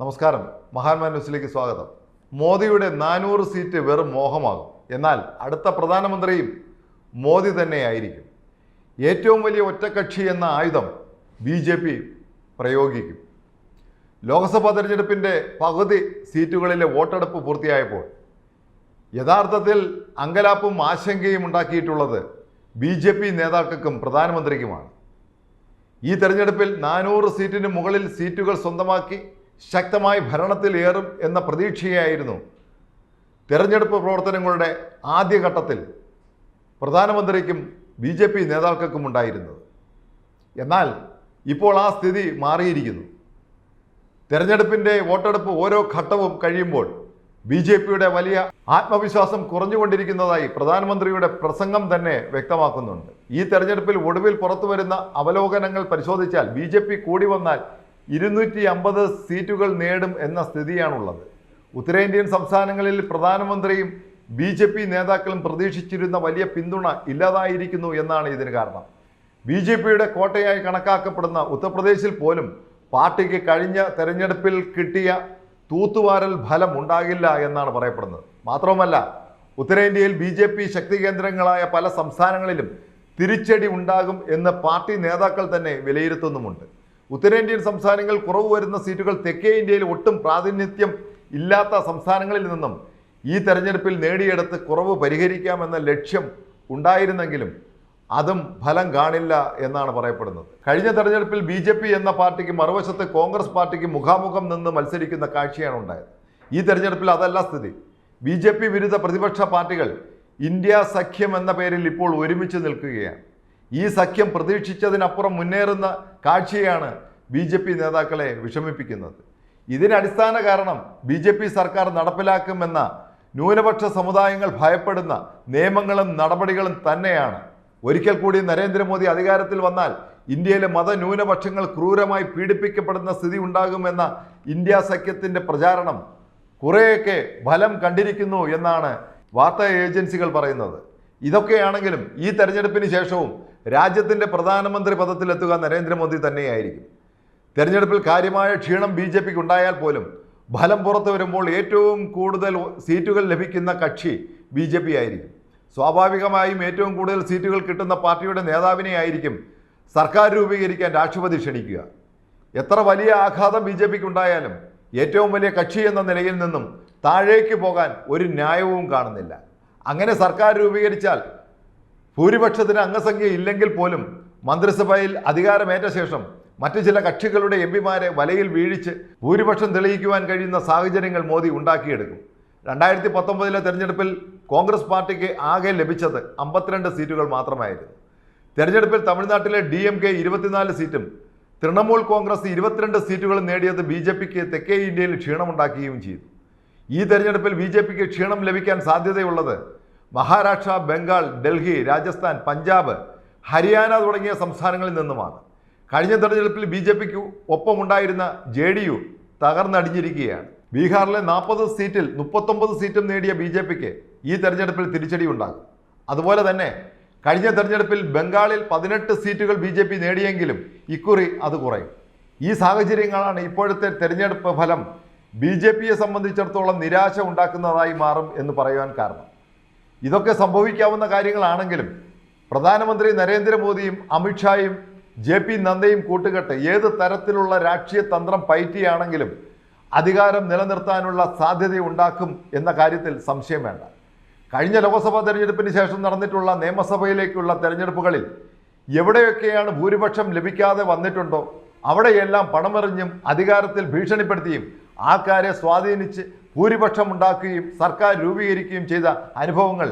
നമസ്കാരം. മഹാന്മാൻ ന്യൂസിലേക്ക് സ്വാഗതം. മോദിയുടെ നാനൂറ് സീറ്റ് വെറും മോഹമാകും. എന്നാൽ അടുത്ത പ്രധാനമന്ത്രിയും മോദി തന്നെയായിരിക്കും. ഏറ്റവും വലിയ ഒറ്റക്കക്ഷി എന്ന ആയുധം ബി ജെ പി പ്രയോഗിക്കും. ലോക്സഭാ തെരഞ്ഞെടുപ്പിന്റെ പകുതി സീറ്റുകളിലെ വോട്ടെടുപ്പ് പൂർത്തിയായപ്പോൾ യഥാർത്ഥത്തിൽ അങ്കലാപ്പും ആശങ്കയും ഉണ്ടാക്കിയിട്ടുള്ളത് ബി ജെ പി നേതാക്കൾക്കും പ്രധാനമന്ത്രിക്കുമാണ്. ഈ തെരഞ്ഞെടുപ്പിൽ നാനൂറ് സീറ്റിന് മുകളിൽ സീറ്റുകൾ സ്വന്തമാക്കി ശക്തമായി ഭരണത്തിലേറും എന്ന പ്രതീക്ഷയായിരുന്നു തെരഞ്ഞെടുപ്പ് പ്രവർത്തനങ്ങളുടെ ആദ്യഘട്ടത്തിൽ പ്രധാനമന്ത്രിക്കും ബി ജെ പി നേതാക്കൾക്കും ഉണ്ടായിരുന്നത്. എന്നാൽ ഇപ്പോൾ ആ സ്ഥിതി മാറിയിരിക്കുന്നു. തെരഞ്ഞെടുപ്പിന്റെ വോട്ടെടുപ്പ് ഓരോ ഘട്ടവും കഴിയുമ്പോൾ ബി ജെ പിയുടെ വലിയ ആത്മവിശ്വാസം കുറഞ്ഞുകൊണ്ടിരിക്കുന്നതായി പ്രധാനമന്ത്രിയുടെ പ്രസംഗം തന്നെ വ്യക്തമാക്കുന്നുണ്ട്. ഈ തെരഞ്ഞെടുപ്പിൽ ഒടുവിൽ പുറത്തുവരുന്ന അവലോകനങ്ങൾ പരിശോധിച്ചാൽ ബി ജെ പി കൂടി വന്നാൽ ഇരുന്നൂറ്റി അമ്പത് സീറ്റുകൾ നേടും എന്ന സ്ഥിതിയാണുള്ളത്. ഉത്തരേന്ത്യൻ സംസ്ഥാനങ്ങളിൽ പ്രധാനമന്ത്രിയും ബി ജെ പി നേതാക്കളും പ്രതീക്ഷിച്ചിരുന്ന വലിയ പിന്തുണ ഇല്ലാതായിരിക്കുന്നു എന്നാണ് ഇതിന് കാരണം. ബി ജെ പിയുടെ കോട്ടയായി കണക്കാക്കപ്പെടുന്ന ഉത്തർപ്രദേശിൽ പോലും പാർട്ടിക്ക് കഴിഞ്ഞ തെരഞ്ഞെടുപ്പിൽ കിട്ടിയ തൂത്തുവാരൽ ഫലം ഉണ്ടാകില്ല എന്നാണ് പറയപ്പെടുന്നത്. മാത്രവുമല്ല ഉത്തരേന്ത്യയിൽ ബി ജെ പി ശക്തി കേന്ദ്രങ്ങളായ പല സംസ്ഥാനങ്ങളിലും തിരിച്ചടി ഉണ്ടാകും എന്ന് പാർട്ടി നേതാക്കൾ തന്നെ വിലയിരുത്തുന്നുമുണ്ട്. ഉത്തരേന്ത്യൻ സംസ്ഥാനങ്ങൾ കുറവ് വരുന്ന സീറ്റുകൾ തെക്കേ ഇന്ത്യയിൽ ഒട്ടും പ്രാതിനിധ്യം ഇല്ലാത്ത സംസ്ഥാനങ്ങളിൽ നിന്നും ഈ തെരഞ്ഞെടുപ്പിൽ നേടിയെടുത്ത് കുറവ് പരിഹരിക്കാമെന്ന ലക്ഷ്യം ഉണ്ടായിരുന്നെങ്കിലും അതും ഫലം കാണില്ല എന്നാണ് പറയപ്പെടുന്നത്. കഴിഞ്ഞ തെരഞ്ഞെടുപ്പിൽ ബി ജെ പി എന്ന പാർട്ടിക്ക് മറുവശത്ത് കോൺഗ്രസ് പാർട്ടിക്ക് മുഖാമുഖം നിന്ന് മത്സരിക്കുന്ന കാഴ്ചയാണ് ഉണ്ടായത്. ഈ തെരഞ്ഞെടുപ്പിൽ അതല്ല സ്ഥിതി. ബി ജെ പി വിരുദ്ധ പ്രതിപക്ഷ പാർട്ടികൾ ഇന്ത്യ സഖ്യം എന്ന പേരിൽ ഇപ്പോൾ ഒരുമിച്ച് നിൽക്കുകയാണ്. ഈ സഖ്യം പ്രതീക്ഷിച്ചതിനപ്പുറം മുന്നേറുന്ന കാഴ്ചയാണ് ബി ജെ പി നേതാക്കളെ വിഷമിപ്പിക്കുന്നത്. ഇതിന് അടിസ്ഥാന കാരണം ബി ജെ പി സർക്കാർ നടപ്പിലാക്കുമെന്ന ന്യൂനപക്ഷ സമുദായങ്ങൾ ഭയപ്പെടുന്ന നിയമങ്ങളും നടപടികളും തന്നെയാണ്. ഒരിക്കൽ കൂടി നരേന്ദ്രമോദി അധികാരത്തിൽ വന്നാൽ ഇന്ത്യയിലെ മതന്യൂനപക്ഷങ്ങൾ ക്രൂരമായി പീഡിപ്പിക്കപ്പെടുന്ന സ്ഥിതി ഉണ്ടാകുമെന്ന ഇന്ത്യ സഖ്യത്തിന്റെ പ്രചാരണം കുറേയൊക്കെ ഫലം കണ്ടിരിക്കുന്നു എന്നാണ് വാർത്താ ഏജൻസികൾ പറയുന്നത്. ഇതൊക്കെയാണെങ്കിലും ഈ തെരഞ്ഞെടുപ്പിന് ശേഷവും രാജ്യത്തിന്റെ പ്രധാനമന്ത്രി പദത്തിലെത്തുക നരേന്ദ്രമോദി തന്നെയായിരിക്കും. തെരഞ്ഞെടുപ്പിൽ കാര്യമായ ക്ഷീണം ബി ജെ പിക്ക് ഉണ്ടായാൽ പോലും ഫലം പുറത്തു വരുമ്പോൾ ഏറ്റവും കൂടുതൽ സീറ്റുകൾ ലഭിക്കുന്ന കക്ഷി ബി ജെ പി ആയിരിക്കും. സ്വാഭാവികമായും ഏറ്റവും കൂടുതൽ സീറ്റുകൾ കിട്ടുന്ന പാർട്ടിയുടെ നേതാവിനെ ആയിരിക്കും സർക്കാർ രൂപീകരിക്കാൻ രാഷ്ട്രപതി ക്ഷണിക്കുക. എത്ര വലിയ ആഘാതം ബി ജെ പിക്ക് ഉണ്ടായാലും ഏറ്റവും വലിയ കക്ഷി എന്ന നിലയിൽ നിന്നും താഴേക്ക് പോകാൻ ഒരു ന്യായവും കാണുന്നില്ല. അങ്ങനെ സർക്കാർ രൂപീകരിച്ചാൽ ഭൂരിപക്ഷത്തിന് അംഗസംഖ്യ ഇല്ലെങ്കിൽ പോലും മന്ത്രിസഭയിൽ അധികാരമേറ്റ ശേഷം മറ്റു ചില കക്ഷികളുടെ എം പിമാരെ വലയിൽ വീഴിച്ച് ഭൂരിപക്ഷം തെളിയിക്കുവാൻ കഴിയുന്ന സാഹചര്യങ്ങൾ മോദി ഉണ്ടാക്കിയെടുക്കും. രണ്ടായിരത്തി പത്തൊമ്പതിലെ തെരഞ്ഞെടുപ്പിൽ കോൺഗ്രസ് പാർട്ടിക്ക് ആകെ ലഭിച്ചത് അമ്പത്തിരണ്ട് സീറ്റുകൾ മാത്രമായിരുന്നു. തെരഞ്ഞെടുപ്പിൽ തമിഴ്നാട്ടിലെ ഡി എം കെ ഇരുപത്തിനാല് സീറ്റും തൃണമൂൽ കോൺഗ്രസ് ഇരുപത്തിരണ്ട് സീറ്റുകളും നേടിയത് ബി ജെ പിക്ക് തെക്കേ ഇന്ത്യയിൽ ക്ഷീണമുണ്ടാക്കുകയും ചെയ്തു. ഈ തെരഞ്ഞെടുപ്പിൽ ബി ജെ പിക്ക് ക്ഷീണം ലഭിക്കാൻ സാധ്യതയുള്ളത് മഹാരാഷ്ട്ര ബംഗാൾ ഡൽഹി രാജസ്ഥാൻ പഞ്ചാബ് ഹരിയാന തുടങ്ങിയ സംസ്ഥാനങ്ങളിൽ നിന്നുമാണ്. കഴിഞ്ഞ തെരഞ്ഞെടുപ്പിൽ ബി ജെ പിക്ക് ഒപ്പമുണ്ടായിരുന്ന ജെ ഡി യു തകർന്നടിഞ്ഞിരിക്കുകയാണ്. ബീഹാറിലെ നാൽപ്പത് സീറ്റിൽ മുപ്പത്തൊമ്പത് സീറ്റും നേടിയ ബി ജെ പിക്ക് ഈ തെരഞ്ഞെടുപ്പിൽ തിരിച്ചടി ഉണ്ടാകും അതുപോലെ തന്നെ കഴിഞ്ഞ തെരഞ്ഞെടുപ്പിൽ ബംഗാളിൽ പതിനെട്ട് സീറ്റുകൾ ബി ജെ പി നേടിയെങ്കിലും ഇക്കുറി അത് കുറയും. ഈ സാഹചര്യങ്ങളാണ് ഇപ്പോഴത്തെ തെരഞ്ഞെടുപ്പ് ഫലം ബി ജെ പിയെ സംബന്ധിച്ചിടത്തോളം നിരാശ ഉണ്ടാക്കുന്നതായി മാറും എന്ന് പറയുവാൻ കാരണം. ഇതൊക്കെ സംഭവിക്കാവുന്ന കാര്യങ്ങളാണെങ്കിലും പ്രധാനമന്ത്രി നരേന്ദ്രമോദിയും അമിത്ഷായും ജെ പി നന്ദയും കൂട്ടുകെട്ട് ഏത് തരത്തിലുള്ള രാഷ്ട്രീയ തന്ത്രം പയറ്റിയാണെങ്കിലും അധികാരം നിലനിർത്താനുള്ള സാധ്യതയുണ്ടാക്കും എന്ന കാര്യത്തിൽ സംശയം വേണ്ട. കഴിഞ്ഞ ലോക്സഭാ തെരഞ്ഞെടുപ്പിന് ശേഷം നടന്നിട്ടുള്ള നിയമസഭയിലേക്കുള്ള തെരഞ്ഞെടുപ്പുകളിൽ എവിടെയൊക്കെയാണ് ഭൂരിപക്ഷം ലഭിക്കാതെ വന്നിട്ടുണ്ടോ അവിടെയെല്ലാം പണമെറിഞ്ഞും അധികാരത്തിൽ ഭീഷണിപ്പെടുത്തിയും ആൾക്കാരെ സ്വാധീനിച്ച് ഭൂരിപക്ഷം ഉണ്ടാക്കുകയും സർക്കാർ രൂപീകരിക്കുകയും ചെയ്ത അനുഭവങ്ങൾ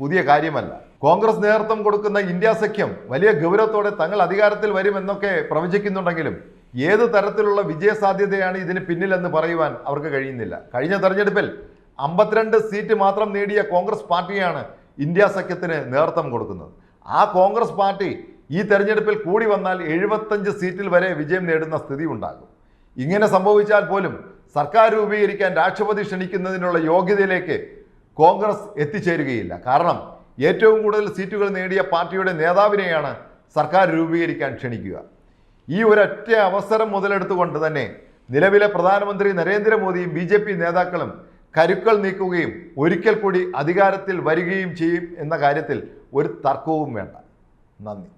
പുതിയ കാര്യമല്ല. കോൺഗ്രസ് നേതൃത്വം കൊടുക്കുന്ന ഇന്ത്യ സഖ്യം വലിയ ഗൗരവത്തോടെ തങ്ങൾ അധികാരത്തിൽ വരുമെന്നൊക്കെ പ്രവചിക്കുന്നുണ്ടെങ്കിലും ഏത് തരത്തിലുള്ള വിജയസാധ്യതയാണ് ഇതിന് പിന്നിലെന്ന് പറയുവാൻ അവർക്ക് കഴിയുന്നില്ല. കഴിഞ്ഞ തെരഞ്ഞെടുപ്പിൽ അമ്പത്തിരണ്ട് സീറ്റ് മാത്രം നേടിയ കോൺഗ്രസ് പാർട്ടിയാണ് ഇന്ത്യ സഖ്യത്തിന് നേതൃത്വം കൊടുക്കുന്നത്. ആ കോൺഗ്രസ് പാർട്ടി ഈ തെരഞ്ഞെടുപ്പിൽ കൂടി വന്നാൽ എഴുപത്തഞ്ച് സീറ്റിൽ വരെ വിജയം നേടുന്ന സ്ഥിതി ഉണ്ടാകും. ഇങ്ങനെ സംഭവിച്ചാൽ പോലും സർക്കാർ രൂപീകരിക്കാൻ രാഷ്ട്രപതി ക്ഷണിക്കുന്നതിനുള്ള യോഗ്യതയിലേക്ക് കോൺഗ്രസ് എത്തിച്ചേരുകയില്ല. കാരണം ഏറ്റവും കൂടുതൽ സീറ്റുകൾ നേടിയ പാർട്ടിയുടെ നേതാവിനെയാണ് സർക്കാർ രൂപീകരിക്കാൻ ക്ഷണിക്കുക. ഈ ഒരൊറ്റ അവസരം മുതലെടുത്തുകൊണ്ട് തന്നെ നിലവിലെ പ്രധാനമന്ത്രി നരേന്ദ്രമോദിയും ബി ജെ പി നേതാക്കളും കരുക്കൾ നീക്കുകയും ഒരിക്കൽ കൂടി അധികാരത്തിൽ വരികയും ചെയ്യും എന്ന കാര്യത്തിൽ ഒരു തർക്കവും വേണ്ട. നന്ദി.